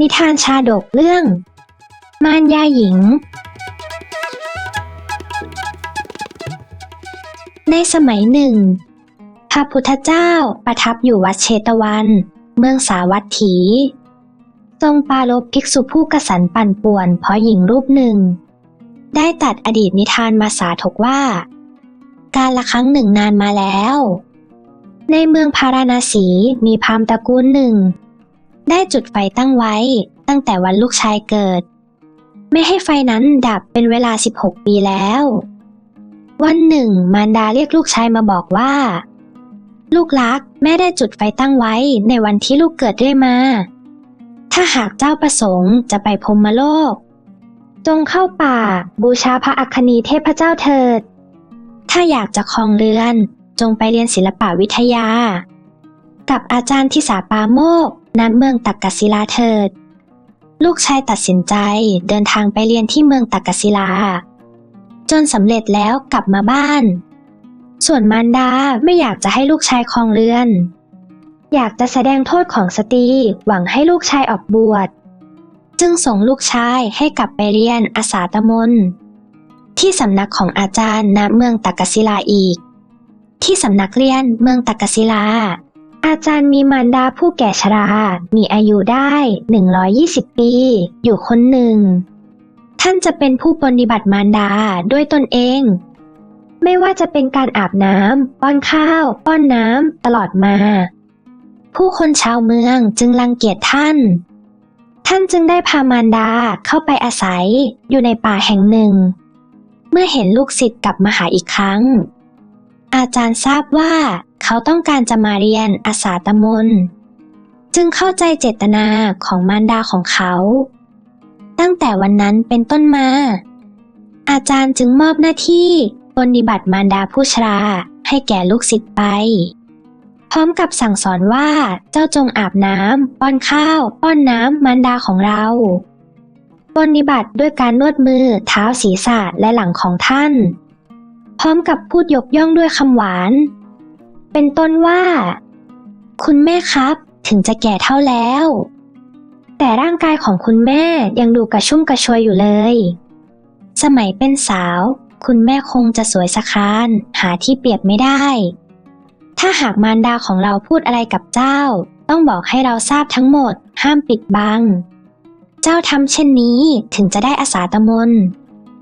นิทานชาดกเรื่อง มารยาหญิง ในสมัยหนึ่ง พระพุทธเจ้าประทับอยู่วัดเชตวัน เมืองสาวัตถี ทรงปารภภิกษุผู้กระสันปั่นป่วน เพราะหญิงรูปหนึ่ง ได้ตัดอดีตนิทานมาสาธกว่า การละครั้งหนึ่งนานมาแล้ว ในเมืองพาราณสีมีพราหมณ์ตระกูลหนึ่ง ได้จุดไฟตั้งไว้ ตั้งแต่วันลูกชายเกิด ไม่ให้ไฟนั้นดับเป็นเวลา 16 ปีแล้ว วันหนึ่ง มารดาเรียกลูกชายมาบอกว่า ลูกรักแม่ได้จุดไฟตั้งไว้ในวันที่ลูกเกิดด้วยมา ถ้าหากเจ้าประสงค์จะไปพรมโลก จงเข้าป่าบูชาพระอัคคณีเทพเจ้าเถิด ถ้าอยากจะครองเรือนจงไปเรียนศิลปวิทยา กับอาจารย์ที่สาปาโมก ณเมืองตักกศิลาเถิด ลูกชายตัดสินใจเดินทางไปเรียนที่เมืองตักกศิลา จนสำเร็จแล้วกลับมาบ้าน ส่วนมารดาไม่อยากจะให้ลูกชายครองเรือน อยากจะแสดงโทษของสตรีหวังให้ลูกชายออกบวช จึงส่งลูกชายให้กลับไปเรียนอาสาตมนที่สำนักของอาจารย์ณเมืองตักกศิลาอีก ที่สำนักเรียนเมืองตักกศิลา อาจารย์มีมารดาผู้แก่ชรา มีอายุได้ 120 ปี อยู่คนหนึ่ง ท่านจะเป็นผู้ปฏิบัติมารดาด้วยตนเอง ไม่ว่าจะเป็นการอาบน้ำป้อนข้าว ป้อนน้ำตลอดมา ผู้คนชาวเมืองจึงรังเกียจท่าน ท่านจึงได้พามารดาเข้าไปอาศัยอยู่ในป่าแห่งหนึ่ง เมื่อเห็นลูกศิษย์กลับมาหาอีกครั้ง อาจารย์ทราบว่า เขาต้องการจะมาเรียนอาสาตมนจึงเข้าใจเจตนาของมารดาของเขา ตั้งแต่วันนั้นเป็นต้นมา อาจารย์จึงมอบหน้าที่ปฏิบัติมารดาผู้ชราให้แก่ลูกศิษย์ไป พร้อมกับสั่งสอนว่าเจ้าจงอาบน้ำป้อนข้าว ป้อนน้ำมารดาของเราปฏิบัติด้วยการนวดมือเท้าศีรษะและหลังของท่าน พร้อมกับพูดยกย่องด้วยคำหวาน เป็นต้นว่า คุณแม่ครับถึงจะแก่เท่าแล้ว แต่ร่างกายของคุณแม่ยังดูกระชุ่มกระชวยอยู่เลย สมัยเป็นสาว คุณแม่คงจะสวยสะครานหาที่เปรียบไม่ได้ ถ้าหากมารดาของเราพูดอะไรกับเจ้า ต้องบอกให้เราทราบทั้งหมด ห้ามปิดบัง เจ้าทำเช่นนี้ถึงจะได้อาสาตมน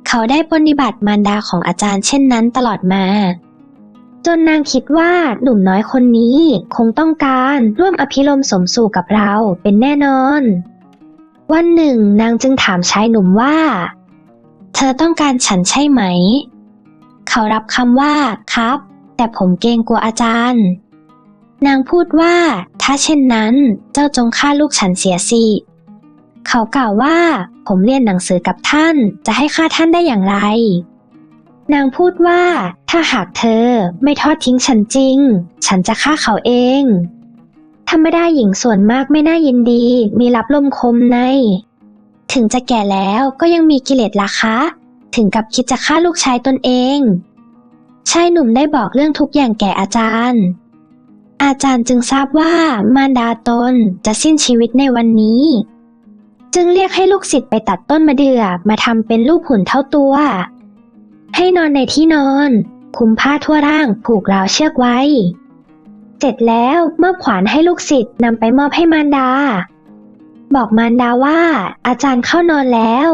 เขาได้ปฏิบัติมารดาของอาจารย์เช่นนั้นตลอดมา จนนางคิดว่าหนุ่มน้อยคนนี้คงต้องการร่วมอภิรมสมสู่กับเราเป็นแน่นอน วันหนึ่งนางจึงถามชายหนุ่มว่า เธอต้องการฉันใช่ไหม เขารับคำว่าครับ แต่ผมเกรงกลัวอาจารย์ นางพูดว่า ถ้าเช่นนั้นเจ้าจงฆ่าลูกฉันเสียสิ เขากล่าวว่า ผมเรียนหนังสือกับท่าน จะให้ฆ่าท่านได้อย่างไร นางพูดว่า ถ้าหากเธอไม่ทอดทิ้งฉันจริง ฉันจะฆ่าเขาเองธรรมดาหญิงส่วนมากไม่น่ายินดี มีรับลมคมใน ถึงจะแก่แล้วก็ยังมีกิเลสราคะ ถึงกับคิดจะฆ่าลูกชายตนเองชายหนุ่มได้บอกเรื่องทุกอย่างแก่อาจารย์ อาจารย์จึงทราบว่ามารดาตนจะสิ้นชีวิตในวันนี้ จึงเรียกให้ลูกศิษย์ไปตัดต้นมะเดื่อมาทำเป็นรูปหุ่นเท่าตัว ให้นอนในที่นอน คุมผ้าทั่วร่างผูกราวเชือกไว้ เสร็จแล้วมอบขวานให้ลูกศิษย์นำไปมอบให้มารดา บอกมารดาว่า อาจารย์เข้านอนแล้ว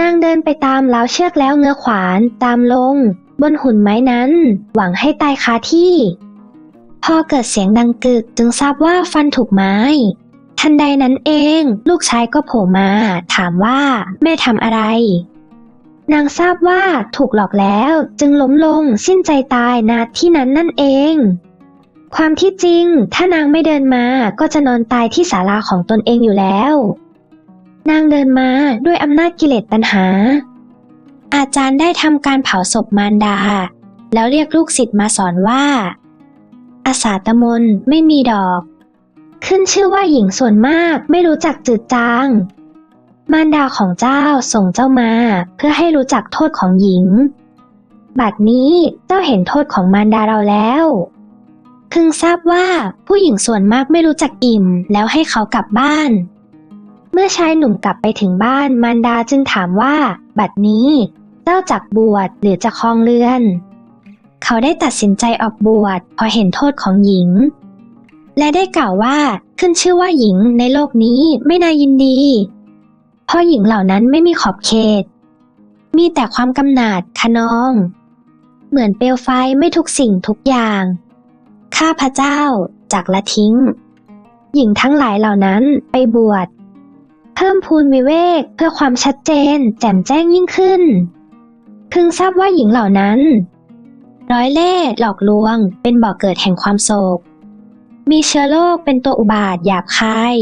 นางเดินไปตามราวเชือกแล้วเงื้อขวานตามลง บนหุ่นไม้นั้น หวังให้ตายคาที่ พอเกิดเสียงดังกึกจึงทราบว่าฟันถูกไม้ ทันใดนั้นเอง ลูกชายก็โผล่มา ถามว่าแม่ทำอะไร นางทราบว่าถูกหลอกแล้วจึงล้มลงสิ้นใจตายนาที่นั้นนั่นเอง ความที่จริง ถ้านางไม่เดินมาก็จะนอนตายที่ศาลาของตนเองอยู่แล้ว นางเดินมาด้วยอำนาจกิเลสตัณหา อาจารย์ได้ทำการเผาศพมารดา แล้วเรียกลูกศิษย์มาสอนว่าอาสาตมนไม่มีดอก ขึ้นชื่อว่าหญิงส่วนมากไม่รู้จักจืดจาง มารดาของเจ้าส่งเจ้ามาเพื่อให้รู้จักโทษของหญิง บัดนี้เจ้าเห็นโทษของมารดาเราแล้วพึงทราบว่าผู้หญิงส่วนมากไม่รู้จักอิ่มแล้วให้เขากลับบ้าน เมื่อชายหนุ่มกลับไปถึงบ้านมารดาจึงถามว่า บัดนี้ เจ้าจักบวชหรือจะคลองเรือน เขาได้ตัดสินใจออกบวชพราะเห็นโทษของหญิง และได้กล่าวว่าขึ้นชื่อว่าหญิงในโลกนี้ไม่น่ายินดี เพราะหญิงเหล่านั้นไม่มีขอบเขต มีแต่ความกำหนาดคะนอง เหมือนเปลวไฟไม่ทุกสิ่งทุกอย่าง ข้าพระเจ้าจากละทิ้ง หญิงทั้งหลายเหล่านั้นไปบวช เพิ่มพูนวิเวกเพื่อความชัดเจนแจ่มแจ้งยิ่งขึ้นพึงทราบว่าหญิงเหล่านั้น ร้อยเล่ห์หลอกลวงเป็นบ่อกเกิดแห่งความโศก มีเชื้อโรคเป็นตัวอุบาทหยาบคาย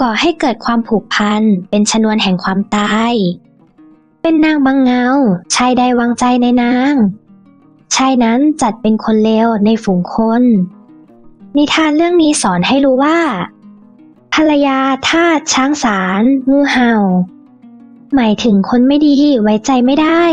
ก่อให้เกิดความผูกพันเป็นชนวนแห่งความตาย เป็นนางบางเงาชายใดวางใจในนาง ชายนั้นจัดเป็นคนเลวในฝูงคน นิทานเรื่องนี้สอนให้รู้ว่า ภรรยาทาสช้างสารงูเห่า หมายถึงคนไม่ดีไว้ใจไม่ได้